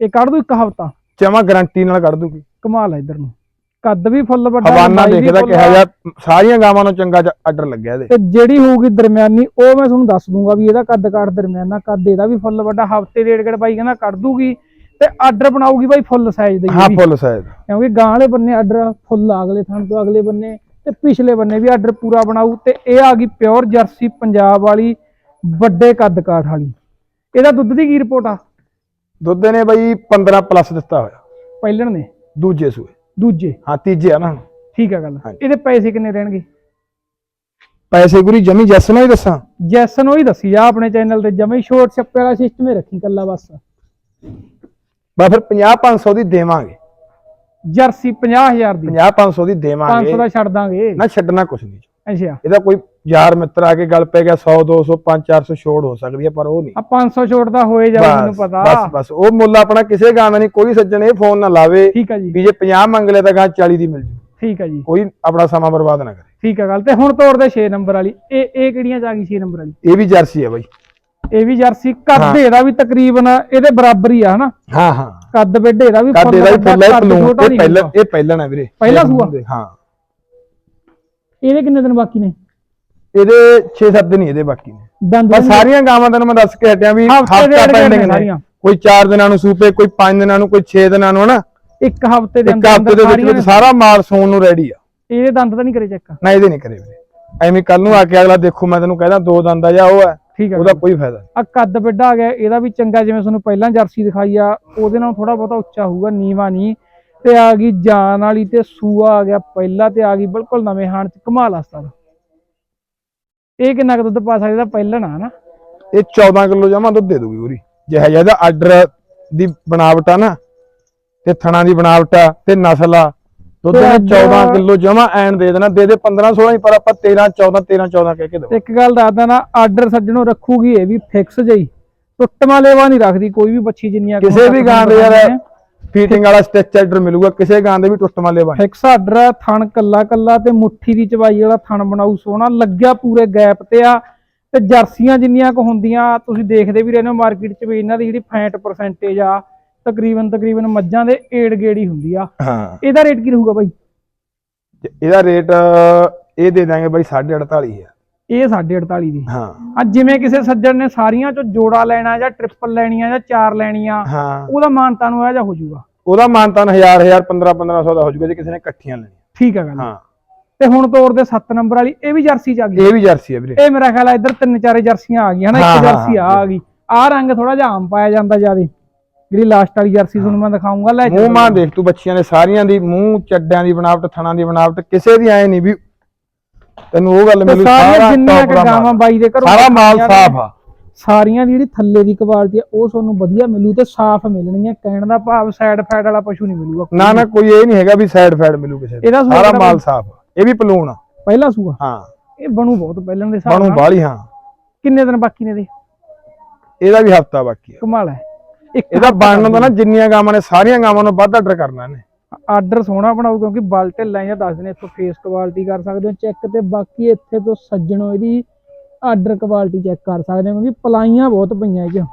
ਇਹ ਕੱਢ ਦੂ ਇੱਕ ਹਫਤਾ? ਜਮਾ ਗਾਰੰਟੀ ਨਾਲ ਕੱਢ ਦੂਗੀ। ਕਮਾਲ ਹੈ ਇਧਰ ਨੂੰ। ਕੱਦ ਵੀ ਫੁੱਲ ਵੱਡਾ ਹਵਾਨਾ ਦੇਖਦਾ ਕਿਹਾ। ਜਾ ਸਾਰੀਆਂ ਗਾਵਾਂ ਨੂੰ ਚੰਗਾ ਆਰਡਰ ਲੱਗਿਆ ਇਹਦੇ। ਤੇ ਜਿਹੜੀ ਹੋਊਗੀ ਦਰਮਿਆਨੀ ਉਹ ਮੈਂ ਤੁਹਾਨੂੰ ਦੱਸ ਦੂੰਗਾ ਵੀ ਇਹਦਾ ਕੱਦ ਕਾਠ ਦਰਮਿਆਨਾ ਕੱਦ ਇਹਦਾ ਵੀ ਫੁੱਲ ਵੱਡਾ ਹਫ਼ਤੇ ਡੇਢ ਗੜ ਬਾਈ ਕਹਿੰਦਾ ਕੱਢ ਦੂਗੀ। ਤੇ ਆਰਡਰ ਬਣਾਊਗੀ ਬਾਈ ਫੁੱਲ ਸਾਈਜ਼ ਦਾ ਹੀ। ਫੁੱਲ ਸਾਈਜ਼ ਕਿਉਂਕਿ ਗਾਂ ਵਾਲੇ ਬੰਨੇ ਆਰਡਰ ਫੁੱਲ ਅਗਲੇ ਥਣ ਤੋਂ ਅਗਲੇ ਬੰਨੇ ਤੇ ਪਿਛਲੇ ਬੰਨੇ ਵੀ ਆਰਡਰ ਪੂਰਾ ਬਣਾਊ ਤੇ ਇਹ ਆ ਗਈ ਪਿਓਰ ਜਰਸੀ ਪੰਜਾਬ ਵਾਲੀ ਵੱਡੇ ਕੱਦ ਕਾਠ ਵਾਲੀ। ਇਹਦਾ ਦੁੱਧ ਦੀ ਕੀ ਰਿਪੋਰਟ ਆ? ਦੁੱਧ ਨੇ ਬਈ 15 ਪਲੱਸ ਦਿੱਤਾ ਹੋਇਆ। ਪਹਿਲਣ ਨੇ ਦੂਜੇ ਸੂਏ। ਦੂਜੇ? ਹਾਂ ਤੀਜੇ ਆ ਨਾ ਠੀਕ ਆ ਗੱਲ। ਇਹਦੇ ਪੈਸੇ ਕਿੰਨੇ ਰਹਿਣਗੇ? ਪੈਸੇ ਗੁਰੀ ਜਮੀ ਜੈਸ ਨਾਲ ਹੀ ਦੱਸਾਂ। ਜੈਸਨ ਹੀ ਦੱਸੀ ਆ ਆਪਣੇ ਚੈਨਲ ਤੇ। ਜਮੇ ਸ਼ੋਰਟ ਛੱਪੇ ਵਾਲਾ ਸਿਸਟਮ ਹੀ ਰੱਖੀ ਕੱਲਾ ਬਸ। ਬਾ ਫਿਰ 50 500 ਦੀ ਦੇਵਾਂਗੇ। ਜਰਸੀ 50000 ਦੀ। 50 500 ਦੀ ਦੇਵਾਂਗੇ। 500 ਦਾ ਛੱਡ ਦਾਂਗੇ। ਨਾ ਛੱਡਣਾ ਕੁਛ ਨਹੀਂ। ਅੱਛਾ। ਇਹਦਾ ਕੋਈ ਯਾਰ ਮਿੱਤਰ ਆ ਕੇ ਗੱਲ ਪੈ ਗਿਆ 100 200 5 400 ਛੋੜ ਹੋ ਸਕਦੀ ਹੈ ਪਰ ਉਹ ਨਹੀਂ। ਆ 500 ਛੋਟ ਦਾ ਹੋਏ ਜਾਊ ਮੈਨੂੰ ਪਤਾ। ਬਸ ਬਸ। ਉਹ ਮੁੱਲ ਆਪਣਾ ਕਿਸੇ ਗਾਂ ਦਾ ਨਹੀਂ ਕੋਈ ਸੱਜਣ ਇਹ ਫੋਨ ਨਾ ਲਾਵੇ ਠੀਕ ਆ ਜੀ। ਵੀ ਜੇ 50 ਮੰਗ ਲਿਆ ਤਾਂ ਗਾਂ 40 ਦੀ ਮਿਲ ਜੂ। ਠੀਕ ਆ ਜੀ। ਕੋਈ ਆਪਣਾ ਸਮਾਂ ਬਰਬਾਦ ਨਾ ਕਰੇ। ਠੀਕ ਆ ਗੱਲ। ਤੇ ਹੁਣ ਤੋਰਦੇ 6 ਨੰਬਰ ਵਾਲੀ। ਇਹ ਇਹ ਕਿਹੜੀਆਂ ਆ ਗਈ 6 ਨੰਬਰ ਵਾਲੀ? ਇਹ ਵੀ ਜਰਸੀ ਹੈ ਬਾਈ। ਇਹ ਵੀ ਜਰਸੀ ਕੱਦ ਇਹਦਾ ਵੀ ਤਕਰੀਬਨ ਇਹਦੇ ਬਰਾਬਰ ਹੀ ਆ ਹਨਾ? ਹਾਂ ਹਾਂ। ਕੱਦ ਇਹਦਾ ਵੀ ਕਾਦੇ ਦਾ ਵੀ ਫੁੱਲ ਹੈ ਪਲੂਨ ਇਹ ਪਹਿਲਾਂ। ਇਹ ਪਹਿਲਾਂ ਹੈ ਵੀਰੇ। ਪਹਿਲਾ ਸੂਆ? ਹਾਂ। ਇਹਦੇ ਕਿੰਨੇ ਦਿਨ ਬਾਕੀ ਨੇ? ਇਹਦੇ 6-7 ਦਿਨ ਹੀ ਇਹਦੇ ਬਾਕੀ ਨੇ। ਬਸ ਸਾਰੀਆਂ ਗਾਵਾਂ ਤੈਨੂੰ ਮੈਂ ਦੱਸ ਕੇ ਹਟਿਆ ਵੀ ਹਫ਼ਤੇ ਪੈਂਡਿੰਗ ਨੇ। ਕੋਈ 4 ਦਿਨਾਂ ਨੂੰ ਸੂਪੇ ਕੋਈ 5 ਦਿਨਾਂ ਨੂੰ ਕੋਈ 6 ਦਿਨਾਂ ਨੂੰ ਹਨਾ? ਇੱਕ ਹਫ਼ਤੇ ਦੇ ਇੱਕ ਅੰਦਰ ਹਫ਼ਤੇ ਦੇ ਵਿੱਚ ਸਾਰਾ ਮਾਲ ਸੌਣ ਨੂੰ ਰੈਡੀ ਆ। ਇਹਦੇ ਦੰਦ ਤਾਂ ਨਹੀਂ ਕਰੇ ਚੈੱਕ? ਨਾ ਇਹਦੇ ਨਹੀਂ ਕਰੇ ਵੀਰੇ। ਐਵੇਂ ਕੱਲ ਨੂੰ ਆ ਕੇ ਅਗਲਾ ਦੇਖੋ ਮੈਂ ਤੈਨੂੰ ਕਹਿੰਦਾ ਦੋ ਦੰਦ ਆ ਜਾਂ ਉਹ ਹੈ ਠੀਕ ਹੈ ਉਹਦਾ ਕੋਈ ਫਾਇਦਾ ਆ ਕੱਦ ਵੱਡਾ ਆ ਗਿਆ ਇਹਦਾ ਵੀ ਚੰਗਾ ਜਿਵੇਂ ਤੁਹਾਨੂੰ ਪਹਿਲਾਂ ਜਰਸੀ ਦਿਖਾਈ ਆ ਉਹਦੇ ਨਾਲ ਥੋੜਾ ਬਹੁਤਾ ਉੱਚਾ ਹੋਊਗਾ ਨੀਵਾ ਨਹੀਂ। ਤੇ ਆ ਗਈ ਜਾਨ ਵਾਲੀ ਤੇ ਸੂਆ ਆ ਗਿਆ ਪਹਿਲਾ ਤੇ ਆ ਗਈ ਬਿਲਕੁਲ ਨਵੇਂ ਹਾਣ ਚ ਕਮਾਲ ਹਸਤਾ ਇਹ ਕਿੰਨਾ ਕੁ ਦੁੱਧ ਪਾ ਸਕਦਾ ਪਹਿਲਾਂ ਨਾ। ਹਨਾ ਇਹ 14 ਕਿਲੋ ਜਮਾ ਦੁੱਧ ਦੇ ਦੂਗੀ ਪੂਰੀ। ਜਿਹੜਾ ਜਿਹਦਾ ਆਰਡਰ ਦੀ ਬਣਾਵਟ ਆ ਨਾ ਤੇ ਥਣਾ ਦੀ ਬਣਾਵਟ ਆ ਤੇ ਨਸਲ ਆ ਦੁੱਧ ਨੇ ਅੱਜ- 14 ਕਿਲੋ ਜਮਾ ਐਨ ਦੇ ਦੇਣਾ ਦੇ ਦੇ 15 16 ਹੀ ਪਰ ਆਪਾਂ 13 14 13 14 ਕਹਿ ਕੇ ਦਵਾਂ ਇੱਕ ਗੱਲ ਦੱਸਦਾ ਨਾ ਆਰਡਰ ਸੱਜਣੋਂ ਰੱਖੂਗੀ ਇਹ ਵੀ ਫਿਕਸ ਜਈ ਟੁੱਟਮਾ ਲੇਵਾ ਨਹੀਂ ਰੱਖਦੀ ਕੋਈ ਵੀ ਬੱਚੀ ਜਿੰਨੀਆਂ ਕਿਸੇ ਵੀ ਗਾਂ ਦੇ ਯਾਰ। ਫੀਟਿੰਗ ਵਾਲਾ ਸਟਿਚ ਆਰਡਰ ਮਿਲੂਗਾ ਕਿਸੇ ਗਾਂ ਦੇ ਵੀ ਟੁੱਟਮਾ ਲੈਵਾ ਫਿਕਸ ਆਰਡਰ ਆ ਥਣ ਕੱਲਾ ਕੱਲਾ ਤੇ ਮੁੱਠੀ ਦੀ ਚਵਾਈ ਵਾਲਾ ਥਣ ਬਣਾਉ ਸੋਹਣਾ ਲੱਗਿਆ ਪੂਰੇ ਗੈਪ ਤੇ ਆ। ਤੇ ਜਰਸੀਆਂ ਜਿੰਨੀਆਂ ਕੁ ਹੁੰਦੀਆਂ ਤੁਸੀਂ ਦੇਖਦੇ ਵੀ ਰਹਿੰਦੇ ਹੋ ਮਾਰਕੀਟ 'ਚ ਵੀ ਇਹਨਾਂ ਦੀ ਜਿਹੜੀ ਫੈਟ ਪਰਸੈਂਟੇਜ ਆ ਤਕਰੀਬਨ ਤਕਰੀਬਨ ਮੱਝਾਂ ਦੇ ਏੜ ਗੇੜੀ ਹੁੰਦੀ ਆ। ਹਾਂ। ਇਹਦਾ ਰੇਟ ਕੀ ਰਹੂਗਾ ਬਾਈ? ਇਹਦਾ ਰੇਟ ਇਹ ਦੇ ਦਾਂਗੇ ਬਾਈ 4.5 ਆ ਇਹ 48 ਦੀ। ਹਾਂ। ਆ ਜਿਵੇਂ ਕਿਸੇ ਸੱਜਣ ਨੇ ਸਾਰੀਆਂ ਚੋਂ ਜੋੜਾ ਲੈਣਾ ਜਾਂ ਟ੍ਰਿਪਲ ਲੈਣੀਆਂ ਜਾਂ ਚਾਰ ਲੈਣੀਆਂ ਹਾਂ। ਉਹਦਾ ਮਾਨਤਾ ਨੂੰ ਇਹ ਜਾ ਹੋ ਜਾਊਗਾ। ਉਹਦਾ ਮਾਨਤਾਨ 1000 1000 15 1500 ਦਾ ਹੋ ਜਾਊਗਾ ਜੇ ਕਿਸੇ ਨੇ ਇਕੱਠੀਆਂ ਲੈਣੀਆਂ। ਠੀਕ ਆ ਗੱਲ। ਹਾਂ। ਤੇ ਹੁਣ ਤੋਰ ਦੇ 7 ਨੰਬਰ ਵਾਲੀ ਇਹ ਵੀ ਜਰਸੀ ਚ ਆ ਗਈ। ਇਹ ਵੀ ਜਰਸੀ ਹੈ ਵੀਰੇ। ਇਹ ਮੇਰਾ ਖਿਆਲ ਆ ਇੱਧਰ ਤਿੰਨ ਚਾਰੇ ਜਰਸੀਆਂ ਆ ਗਈਆਂ ਨਾ ਹਾਂ, ਇੱਕ ਹਾਂ, ਜਰਸੀ ਆ ਆ ਗਈ। ਆ ਰੰਗ ਥੋੜਾ ਜਿਹਾ ਆਮ ਪਾਇਆ ਜਾਂਦਾ ਜਿਆਦੇ। ਜਿਹੜੀ ਲਾਸਟ ਵਾਲੀ ਜਰਸੀ ਤੁਹਾਨੂੰ ਮੈਂ ਦਿਖਾਉਂਗਾ ਲੈ ਮੂੰਹ ਮਾਂ ਦੇਖ ਤੂੰ ਬੱਚੀਆਂ ਦੇ ਸਾਰੀਆਂ ਦੀ ਮੂੰਹ ਚੱਡਿਆਂ ਦੀ ਬਣਾਵਟ ਥਣਾ ਦੀ ਬਣਾਵਟ ਕਿਸੇ ਦੀ ਐ ਨਹੀਂ ਵੀ ਤੈਨੂੰ ਉਹ ਗੱਲ ਮਿਲੂ ਸਾਰਾ ਜਿੰਨੀਆਂ ਗਾਵਾਂ। ਬਾਈ ਦੇ ਘਰੋਂ ਸਾਰਾ ਮਾਲ ਸਾਫ਼ ਆ। ਸਾਰੀਆਂ ਦੀ ਜਿਹੜੀ ਥੱਲੇ ਦੀ ਕੁਆਲਿਟੀ ਆ ਉਹ ਤੁਹਾਨੂੰ ਵਧੀਆ ਮਿਲੂ ਤੇ ਸਾਫ਼ ਮਿਲਣਗੀਆਂ। ਕਹਿਣ ਦਾ ਭਾਵ ਸਾਈਡ ਫੈਟ ਵਾਲਾ ਪਸ਼ੂ ਨਹੀਂ ਮਿਲੂਗਾ ਨਾ ਨਾ ਕੋਈ ਇਹ ਨਹੀਂ ਹੈਗਾ ਵੀ ਸਾਈਡ ਫੈਡ ਮਿਲੂ ਕਿਸੇ ਦਾ ਇਹਦਾ ਸਾਰਾ ਮਾਲ ਸਾਫ਼ ਇਹ ਵੀ ਪਲੂਣ ਆ। ਪਹਿਲਾ ਸੂਆ? ਹਾਂ। ਇਹ ਬਣੂ ਬਹੁਤ ਪਹਿਲਾਂ ਦੇ ਹਿਸਾਬ ਬਣੂ ਬਾਲੀ ਹਾਂ। ਕਿੰਨੇ ਦਿਨ ਬਾਕੀ ਨੇ ਦੇ ਇਹਦਾ ਵੀ ਹਫਤਾ ਬਾਕੀ ਆ। ਕਮਾਲ ਹੈ। ਇਹਦਾ ਬਣਨ ਦਾ ਨਾ ਜਿੰਨੀਆਂ ਗਾਵਾਂ ਨੇ ਸਾਰੀਆਂ ਗਾਵਾਂ ਨੂੰ ਵੱਧ ਆਰਡਰ ਕਰਨਾ ਇਹਨੇ। ਆਰਡਰ ਸੋਹਣਾ ਬਣਾਓ ਕਿਉਂਕਿ ਬਲ ਢਿੱਲਾ ਜਾਂ ਦੱਸ ਦਿਨੇ ਇੱਥੋਂ ਫੇਸ ਕੁਆਲਿਟੀ ਕਰ ਸਕਦੇ ਹੋ ਚੈੱਕ ਤੇ ਬਾਕੀ ਇੱਥੇ ਤੋਂ ਸੱਜਣੋ ਇਹਦੀ ਆਰਡਰ ਕੁਆਲਿਟੀ ਚੈੱਕ ਕਰ ਸਕਦੇ ਹੋ ਕਿਉਂਕਿ ਪਲਾਈਆਂ ਬਹੁਤ ਪਈਆਂ ਇਹ 'ਚ।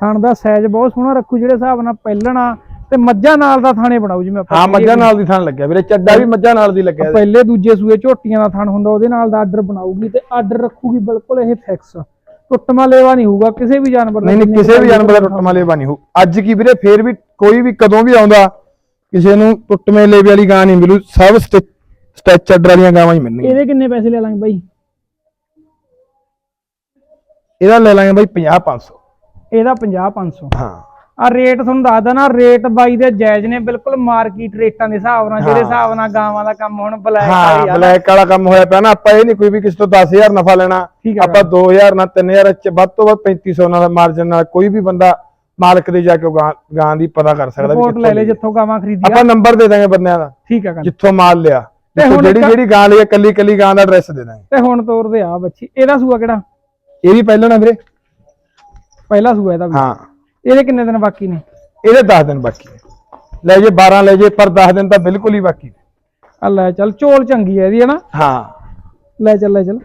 ਥਣ ਦਾ ਸਾਈਜ਼ ਬਹੁਤ ਸੋਹਣਾ ਰੱਖੂ ਜਿਹੜੇ ਹਿਸਾਬ ਨਾਲ ਪਹਿਲਣਾ ਤੇ ਮੱਝਾਂ ਨਾਲ ਦਾ ਥਾਣੇ ਬਣਾਓ ਜਿਵੇਂ ਆਪਾਂ ਹਾਂ ਮੱਝਾਂ ਨਾਲ ਦੀ ਥਣ ਲੱਗਿਆ ਵੀਰੇ ਚੱਡਾ ਵੀ ਮੱਝਾਂ ਨਾਲ ਦੀ ਲੱਗਿਆ। ਪਹਿਲੇ ਦੂਜੇ ਸੂਏ ਝੋਟੀਆਂ ਦਾ ਥਣ ਹੁੰਦਾ ਉਹਦੇ ਨਾਲ ਦਾ ਆਰਡਰ ਬਣਾਊਗੀ ਤੇ ਆਰਡਰ ਰੱਖੂਗੀ ਬਿਲਕੁਲ ਇਹ ਫਿਕਸ ਟੁੱਟਮਾ ਲੇਵਾ ਨਹੀਂ ਹੋਊਗਾ ਕਿਸੇ ਵੀ ਜਾਨਵਰ ਦਾ ਨਹੀਂ ਨਹੀਂ ਕਿਸੇ ਵੀ ਜਾਨਵਰ ਦਾ ਟੁੱਟਮਾ ਲੇਵਾ ਨਹੀਂ ਹੋ ਅੱਜ ਕੀ ਵੀਰੇ ਫੇਰ ਵੀ ਕੋਈ ਵੀ ਕਦੋਂ ਵੀ ਆਉਂਦਾ ਕਿਸੇ ਨੂੰ ਟੁੱਟਮੇ ਲੇਵੇ ਵਾਲੀ ਗਾਂ ਨਹੀਂ ਮਿਲੂ ਸਭ ਸਟੈਚ ਆਰਡਰ ਵਾਲੀਆਂ ਗਾਵਾਂ ਹੀ ਮਿਲਣਗੀਆਂ। ਇਹਦੇ ਕਿੰਨੇ ਪੈਸੇ ਲੈ ਲਾਂਗੇ ਬਾਈ? ਇਹਦਾ ਲੈ ਲਾਂਗੇ ਬਾਈ 50 500 ਇਹਦਾ 50 500 ਹਾਂ। ਆ ਰੇਟ ਤੁਹਾਨੂੰ ਦੱਸਦਾ ਨਾ ਰੇਟ ਬਾਈ ਦੇ ਜਾਇਜ਼ ਨੇ ਬਿਲਕੁਲ ਮਾਰਕੀਟ ਰੇਟਾਂ ਦੇ ਹਿਸਾਬ ਨਾਲ ਜਿਹੜੇ ਹਿਸਾਬ ਨਾਲ ਗਾਵਾਂ ਦਾ ਕੰਮ ਹੁਣ ਬਲੈਕ ਹਾਂ ਵਾਲੀ ਆ ਬਲੈਕ ਵਾਲਾ ਕੰਮ ਹੋਇਆ ਪਿਆ ਨਾ ਆਪਾਂ ਇਹ ਨਹੀਂ ਕੋਈ ਵੀ ਕਿਸੇ ਤੋਂ 10000 ਨਫਾ ਲੈਣਾ ਆਪਾਂ 2000 ਨਾਲ 3000 ਚ ਵੱਧ ਤੋਂ ਵੱਧ 3500 ਨਾਲ ਮਾਰਜਨ ਨਾਲ ਕੋਈ ਵੀ ਬੰਦਾ ਮਾਲਕ ਦੇ ਜਾ ਕੇ ਗਾਂ ਦੀ ਪਤਾ ਕਰ ਸਕਦਾ ਵੀ ਰਿਪੋਰਟ ਕਿੱਥੋਂ ਲੈ ਲੈ ਹੈ। ਜਿੱਥੋਂ ਗਾਵਾਂ ਖਰੀਦੀਆਂ। ਆਪਾਂ ਨੰਬਰ ਦੇ ਦਾਂਗੇ ਬੰਦਿਆਂ ਦਾ ਠੀਕ ਆ ਗੱਲ ਜਿੱਥੋਂ ਮਾਲ ਲਿਆ। ਜਿਹੜੀ ਜਿਹੜੀ ਗਾਂ ਲਈ ਹੈ, ਕੱਲੀ ਕੱਲੀ ਗਾਂ ਦਾ ਐਡਰੈਸ ਦੇ ਦਾਂਗੇ। ਤੇ ਹੁਣ ਤੋਰਦੇ ਆ ਬੱਚੀ। ਇਹਦਾ ਸੂਆ ਕਿਹੜਾ? ਇਹ ਵੀ ਪਹਿਲਾਂ ਨਾ ਵੀਰੇ। ਪਹਿਲਾ ਸੂਆ ਇਹਦਾ ਵੀ। ਹਾਂ। ਇਹਦੇ ਕਿੰਨੇ ਦਿਨ ਬਾਕੀ ਨੇ? ਇਹਦੇ 10 ਦਿਨ ਬਾਕੀ ਹੈ ਲੈ ਜੇ 12 ਲੈ ਜੇ ਪਰ 10 ਦਿਨ ਤਾਂ ਬਿਲਕੁਲ ਹੀ ਬਾਕੀ ਨੇ। ਆ ਲੈ ਚੱਲ ਚੋਲ ਚੰਗੀ ਹੈ ਇਹਦੀ ਹਨਾ ਹਾਂ। ਲੈ ਚੱਲ ਲੈ ਚੱਲ।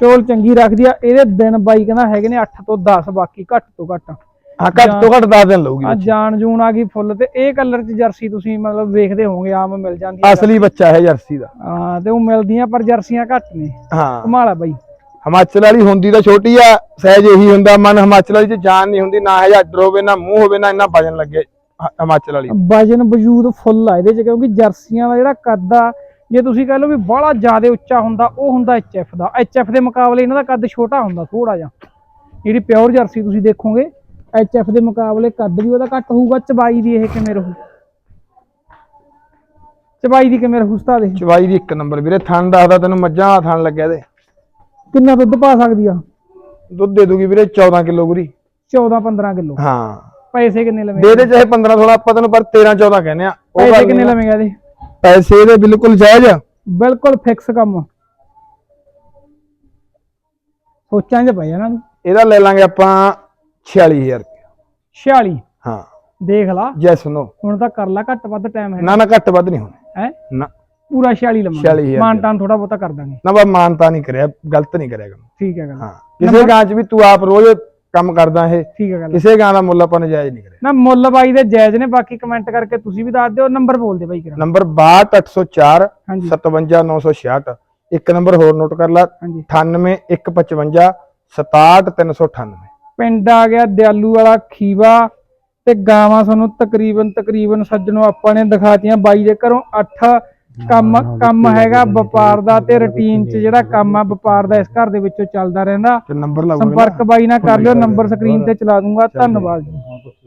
ਚੋਲ ਚੰਗੀ ਰੱਖਦੀ ਆ ਇਹਦੇ ਦਿਨ ਬਾਈ ਕਹਿੰਦਾ ਹੈਗੇ ਨੇ 8 ਤੋਂ 10 ਬਾਕੀ ਘੱਟ ਤੋਂ ਘੱਟ। ਹਾਂ ਘੱਟ ਤੋਂ ਘੱਟ 10 ਦਿਨ ਲਊਗੀ ਆ ਜਾਣ ਜੂਣ ਆ ਗਈ ਫੁੱਲ ਤੇ ਇਹ ਕਲਰ ਚ ਜਰਸੀ ਤੁਸੀਂ ਮਤਲਬ ਵੇਖਦੇ ਹੋਵੋਗੇ ਆਮ ਮਿਲ ਜਾਂਦੀ ਆ। ਅਸਲੀ ਬੱਚਾ ਹੈ ਜਰਸੀ ਦਾ। ਹਾਂ ਤੇ ਉਹ ਮਿਲਦੀਆਂ ਪਰ ਜਰਸੀਆਂ ਘੱਟ ਨੇ। ਹਾਂ। ਕਮਾਲ ਆ ਬਾਈ। ਹਿਮਾਚਲ ਵਾਲੀ ਹੁੰਦੀ ਤਾਂ ਛੋਟੀ ਆ ਸਹਿਜ ਇਹੀ ਹੁੰਦਾ ਮਨ ਹਿਮਾਚਲ ਵਾਲੀ ਚ ਜਾਨ ਨਹੀਂ ਹੁੰਦੀ ਨਾ ਹੈ ਅੱਡਰ ਹੋਵੇ ਨਾ ਮੂੰਹ ਹੋਵੇ ਨਾ ਇੰਨਾ ਵਜਨ ਲੱਗੇ ਹਿਮਾਚਲ ਵਾਲੀ। ਵਜਨ ਵਜੂਦ ਫੁੱਲ ਆ ਇਹਦੇ ਚ ਕਿਉਂਕਿ ਜਰਸੀਆਂ ਦਾ ਜਿਹੜਾ ਕੱਦ ਆ ਜੇ ਤੁਸੀਂ ਕਹ ਲਓ ਵੀ ਬੜਾ ਜ਼ਿਆਦਾ ਉੱਚਾ ਹੁੰਦਾ ਉਹ ਹੁੰਦਾ ਐਚਐਫ ਦਾ। ਐਚਐਫ ਦੇ ਮੁਕਾਬਲੇ ਇਹਨਾਂ ਦਾ ਕੱਦ ਛੋਟਾ ਹੁੰਦਾ ਥੋੜਾ ਜਿਹਾ। ਜਿਹੜੀ ਪਿਓਰ ਜਰਸੀ ਤੁਸੀਂ ਦੇਖੋਗੇ ਐਚਐਫ ਦੇ ਮੁਕਾਬਲੇ ਕੱਦ ਵੀ ਉਹਦਾ ਘੱਟ ਹੋਊਗਾ ਚਬਾਈ ਦੀ ਇਹ ਕਿਵੇਂ ਰਹੂ? ਚਬਾਈ ਦੀ ਕਿਵੇਂ ਰਹੂ ਉਸਤਾਦ ਇਹ? ਚਵਾਈ ਦੀ ਇੱਕ ਨੰਬਰ ਵੀਰੇ ਥਣ ਦੱਸਦਾ ਤੈਨੂੰ ਮੱਝਾਂ ਦਾ ਥਣ ਲੱਗਿਆ ਤੇ ਕਿੰਨਾ ਦੁੱਧ ਪਾ ਸਕਦੀ ਆ? ਦੁੱਧ ਦੇ ਦੂਗੀ ਵੀਰੇ 14 ਕਿਲੋ ਗੁਰੀ। 14 15 ਕਿਲੋ। ਹਾਂ। ਪੈਸੇ ਕਿੰਨੇ ਲਵੇਂਗੇ? ਦੇ ਦੇ ਚਾਹੇ 15 16 ਆਪਾਂ ਤੈਨੂੰ ਪਰ 13 14 ਕਹਿੰਦੇ ਆ। ਉਹ ਪੈਸੇ ਗੱਲ ਕਿੰਨੇ ਨਹੀਂ। ਲਵੇਂਗਾ ਇਹਦੇ? ਪੈਸੇ ਇਹਦੇ ਬਿਲਕੁਲ ਜਾਇਜ਼ ਆ। ਬਿਲਕੁਲ ਫਿਕਸ ਕੰਮ। ਸੋਚਾਂ 'ਚ ਪੈ ਜਾਣਾ ਤੂੰ। ਇਹਦਾ ਲੈ ਲਾਂਗੇ ਆਪਾਂ 46000 ਰੁਪਏ 46 ਹਾਂ। ਦੇਖ ਲਾ। ਯੈਸ ਨੋ ਹੁਣ ਤਾਂ ਕਰ ਲਾ ਘੱਟ ਵੱਧ ਟਾਈਮ ਹੈ। ਨਾ ਨਾ ਘੱਟ ਵੱਧ ਨਹੀਂ ਹੋਣੇ। ਹੈ? ਨਾ। ਪੂਰਾ 46 ਲਵਾਂਗੇ। 46,000 ਮਾਨਟਾਨ ਥੋੜਾ ਬਹੁਤਾ ਕਰ ਦਾਂਗੇ। ਨਾ ਬਾ ਮਾਨਤਾ ਨਹੀਂ ਕਰਿਆ ਗਲਤ ਨਹੀਂ ਕਰਿਆ ਕੰਮ ਠੀਕ ਹੈ ਗੱਲ। ਹਾਂ। ਕਿਸੇ ਗਾਂ ਚ ਵੀ ਤੂੰ ਆਪ ਰੋਜ਼ ਕੰਮ ਕਰਦਾ ਇਹ ਠੀਕ ਹੈ ਗੱਲ। ਕਿਸੇ ਗਾਂ ਦਾ ਮੁੱਲ ਆਪਾਂ ਨਜਾਇਜ਼ ਨਹੀਂ ਕਰਿਆ। ਨਾ ਮੁੱਲ ਬਾਈ ਦੇ ਜਾਇਜ਼ ਨੇ ਬਾਕੀ ਕਮੈਂਟ ਕਰਕੇ ਤੁਸੀਂ ਵੀ ਦੱਸ ਦਿਓ ਨੰਬਰ ਬੋਲ ਦੇ ਬਾਈ ਕਿਰਾ ਨੰਬਰ 62804 ਹਾਂਜੀ। 57966 ਇੱਕ ਨੰਬਰ ਹੋਰ ਨੋਟ ਕਰ ਲਾ। ਹਾਂਜੀ। 98155 67398 ਪਿੰਡ ਆ ਗਿਆ ਦਿਆਲੂ ਵਾਲਾ ਖੀਵਾ ਤੇ ਗਾਵਾਂ ਤੁਹਾਨੂੰ ਤਕਰੀਬਨ ਤਕਰੀਬਨ ਸੱਜਣੋ ਆਪਾਂ ਨੇ ਦਿਖਾਤੀਆਂ ਬਾਈ ਦੇ ਘਰੋਂ 8 ਕੰਮ ਕੰਮ ਹੈਗਾ ਵਪਾਰ ਦਾ ਤੇ ਰੁਟੀਨ 'ਚ ਜਿਹੜਾ ਕੰਮ ਆ ਵਪਾਰ ਦਾ ਇਸ ਘਰ ਦੇ ਵਿੱਚੋਂ ਚੱਲਦਾ ਰਹਿੰਦਾ। ਤੇ ਨੰਬਰ ਲਾਉਂਗਾ ਸੰਪਰਕ ਬਾਈ ਨਾਲ ਕਰ ਲਿਓ ਨੰਬਰ ਸਕਰੀਨ ਤੇ ਚਲਾ। ਦੂੰਗਾ। ਧੰਨਵਾਦ ਜੀ।